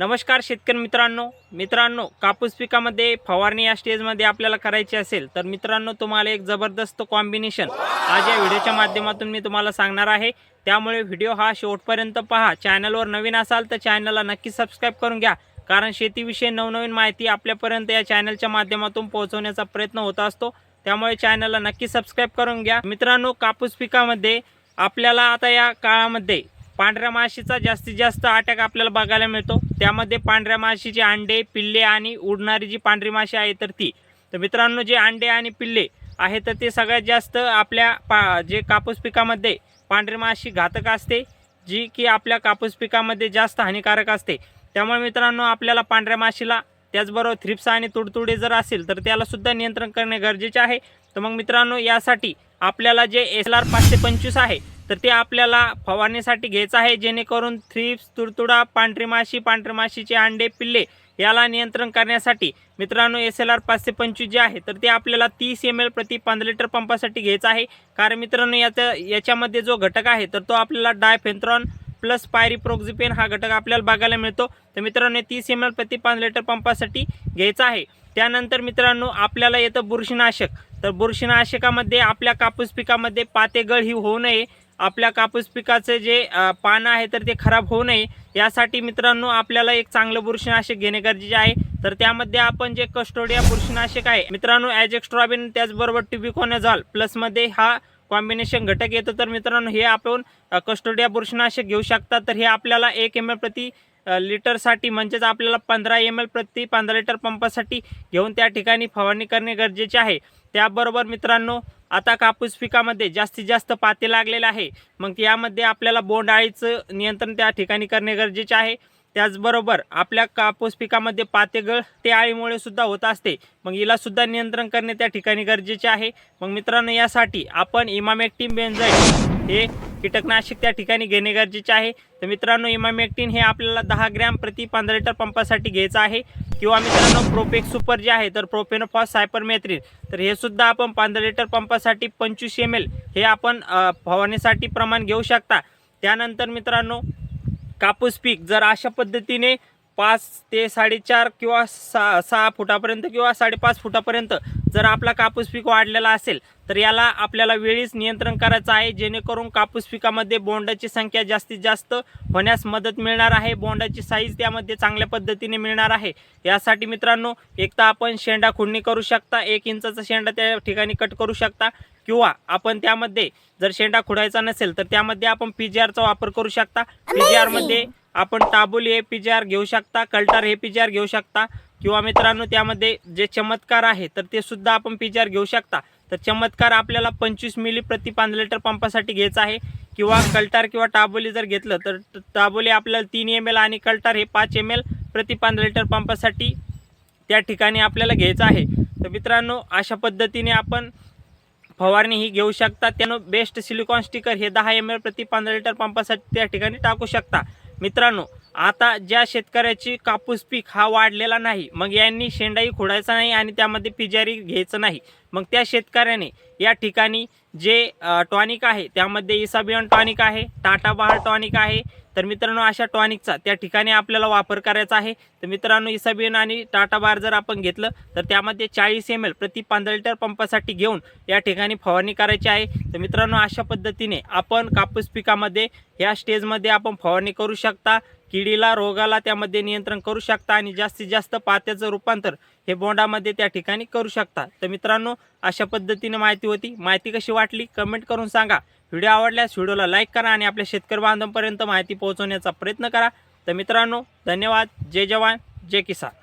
नमस्कार शेतकरी मित्रांनो. मित्रांनो कापूस पिकामध्ये फवारणी या स्टेजमध्ये आपल्याला करायची असेल तर मित्रांनो तुम्हाला एक जबरदस्त कॉम्बिनेशन आज या व्हिडिओच्या माध्यमातून मी तुम्हाला सांगणार आहे. त्यामुळे व्हिडिओ हा शेवटपर्यंत पहा. चॅनलवर नवीन असाल तर चॅनलला नक्की सबस्क्राईब करून घ्या. कारण शेतीविषयी नवनवीन माहिती आपल्यापर्यंत या चॅनलच्या माध्यमातून पोहोचवण्याचा प्रयत्न होत असतो. त्यामुळे चॅनलला नक्की सबस्क्राईब करून घ्या. मित्रांनो कापूस पिकामध्ये आपल्याला आता या काळामध्ये पांढऱ्या माशीचा जास्तीत जास्त अटॅक आपल्याला बघायला मिळतो. त्यामध्ये पांढऱ्या माशीचे अंडे पिल्ले आणि उडणारी जी पांढरी माशी आहे तर ती. तर मित्रांनो जे अंडे आणि पिल्ले आहे तर ते सगळ्यात जास्त आपल्या पा जे कापूस पिकामध्ये पांढरी माशी घातक असते जी की आपल्या कापूस पिकामध्ये जास्त हानिकारक असते. त्यामुळे मित्रांनो आपल्याला पांढऱ्या माशीला त्याचबरोबर थ्रिप्स आणि तुडतुडे जर असेल तर त्यालासुद्धा नियंत्रण करणे गरजेचे आहे. तर मग मित्रांनो यासाठी आपल्याला जे एस एल आर पाचशे पंचवीस आहे तर ते आपल्याला फवारणीसाठी घ्यायचं आहे जेणेकरून थ्रिप्स तुडतुडा पांढरी माशी पांढरी माशीचे अंडे पिल्ले याला नियंत्रण करण्यासाठी मित्रांनो एस एल आर पाचशे पंचवीस जे आहे तर ते आपल्याला तीस एम एल प्रति पंधरा लिटर पंपासाठी घ्यायचं आहे. कारण मित्रांनो याचा याच्यामध्ये जो घटक आहे तर तो आपल्याला डायफेन्थ्रॉन प्लस पायरीप्रोक्झिपेन हा घटक आपल्याला बघायला मिळतो. तर मित्रांनो तीस एम एल प्रति पाच लिटर पंपासाठी घ्यायचा आहे. त्यानंतर मित्रांनो आपल्याला येतं बुरशीनाशक. तर बुरशीनाशकामध्ये आपल्या कापूस पिकामध्ये पातेगळ ही होऊ नये. आपल्या कापूस पिकाचे जे पानं आहे तर ते खराब होऊ नये. यासाठी मित्रांनो आपल्याला एक चांगलं बुरशीनाशक घेणे गरजेचे आहे. तर त्यामध्ये आपण जे कस्टोडिया बुरशीनाशक आहे मित्रांनो ॲजेक्स्ट्रॉबिन त्याचबरोबर ट्युबिकोनेझॉल प्लसमध्ये हा कॉम्बिनेशन घटक येतो. तर मित्रांनो हे आपण कस्टोडिया बुरशीनाशक घेऊ शकता. तर हे आपल्याला एक एम एल प्रति लिटरसाठी म्हणजेच आपल्याला पंधरा एम एल प्रति पंधरा लिटर पंपासाठी घेऊन त्या ठिकाणी फवारणी करणे गरजेचे आहे. त्याबरोबर मित्रांनो आता कापूस पिकामध्ये जास्तीत जास्त पाते लागलेले आहे. मग यामध्ये आपल्याला बोंडआळीचं नियंत्रण त्या ठिकाणी करणे गरजेचे आहे. त्याचबरोबर आपल्या कापूस पिकामध्ये पातेगळ ते आळीमुळे सुद्धा होत असते. मग हिला सुद्धा नियंत्रण करणे त्या ठिकाणी गरजेचे आहे. मग मित्रांनो यासाठी आपण इमामेक्टिम बेन्झाईड हे कीटकनाशक त्या ठिकाणी घेणे गरजेचे आहे. तर मित्रांनो इमामेक्टिन हे आपल्याला दहा ग्रॅम प्रति पंधरा लिटर पंपासाठी घ्यायचं आहे. किंवा मित्रांनो प्रोपेक सुपर जे आहे तर प्रोपेनोफॉस सायपरमेथ्रिन तर हे सुद्धा आपण पंधरा लिटर पंपासाठी पंचवीस एम एल हे आपण फवारणीसाठी प्रमाण घेऊ शकता. त्यानंतर मित्रांनो कापूस पीक जर अशा पद्धतीने पाच ते साडेचार किंवा सहा सहा फुटापर्यंत किंवा साडेपाच फुटापर्यंत जर आपला कापूस पीक वाढलेला असेल तर याला आपल्याला वेळीच नियंत्रण करायचं आहे. जेणेकरून कापूस पिकामध्ये बोंडाची संख्या जास्तीत जास्त होण्यास मदत मिळणार आहे. बोंडाची साईज त्यामध्ये चांगल्या पद्धतीने मिळणार आहे. यासाठी मित्रांनो एक तर आपण शेंडा खुडणी करू शकता एक इंचाचा शेंडा त्या ठिकाणी कट करू शकता किंवा आपण त्यामध्ये जर शेंडा खुडायचा नसेल तर त्यामध्ये आपण पी जी आरचा वापर करू शकता. पी जी आरमध्ये आपण ताबोली हे पी जी आर घेऊ शकता कल्टार हे पी जी आर घेऊ शकता. किंवा मित्रांनो त्यामध्ये जे चमत्कार आहे तर ते सुद्धा आपण पी जी आर घेऊ शकता. तर चमत्कार आपल्याला पंचवीस मिली प्रति पाच लिटर पंपासाठी घ्यायचा आहे. किंवा कल्टार किंवा टाबोली जर घेतलं तर टाबोली आपल्याला तीन एम एल आणि कल्टार हे पाच एम एल प्रति पाच लिटर पंपासाठी त्या ठिकाणी आपल्याला घ्यायचं आहे. तर मित्रांनो अशा पद्धतीने आपण फवारणी ही घेऊ शकता. त्यानं बेस्ट सिलिकॉन स्टिकर हे दहा एम एल प्रति पंधरा लिटर पंपासाठी त्या ठिकाणी टाकू शकता. मित्रांनो आता ज्या शेतकऱ्याची कापूस पीक हा वाढलेला नाही मग यांनी शेंडाई खोडायचा नाही आणि त्यामध्ये पिजारी घ्यायचं नाही. मग त्या शेतकऱ्याने या ठिकाणी जे टॉनिक आहे त्यामध्ये इसाबियन टॉनिक आहे टाटा बहार टॉनिक आहे. तर मित्रांनो अशा टॉनिकचा त्या ठिकाणी आपल्याला वापर करायचा आहे. तर मित्रांनो इसाबियन आणि टाटा बार जर आपण घेतलं तर त्यामध्ये चाळीस एम एल प्रति पंधरा लिटर पंपासाठी घेऊन या ठिकाणी फवारणी करायची आहे. तर मित्रांनो अशा पद्धतीने आपण कापूस पिकामध्ये या स्टेजमध्ये आपण फवारणी करू शकता. किडीला रोगाला त्यामध्ये नियंत्रण करू शकता आणि जास्तीत जास्त पात्याचं रूपांतर हे बोंडामध्ये त्या ठिकाणी करू शकता. तर मित्रांनो अशा पद्धतीने माहिती होती. माहिती कशी वाटली? कमेंट करून सांगा. व्हिडिओ आवडल्यास व्हिडिओला लाईक करा आणि आपल्या शेतकरी बांधवांपर्यंत माहिती पोहोचवण्याचा प्रयत्न करा. तर मित्रांनो धन्यवाद. जय जवान. जय किसान.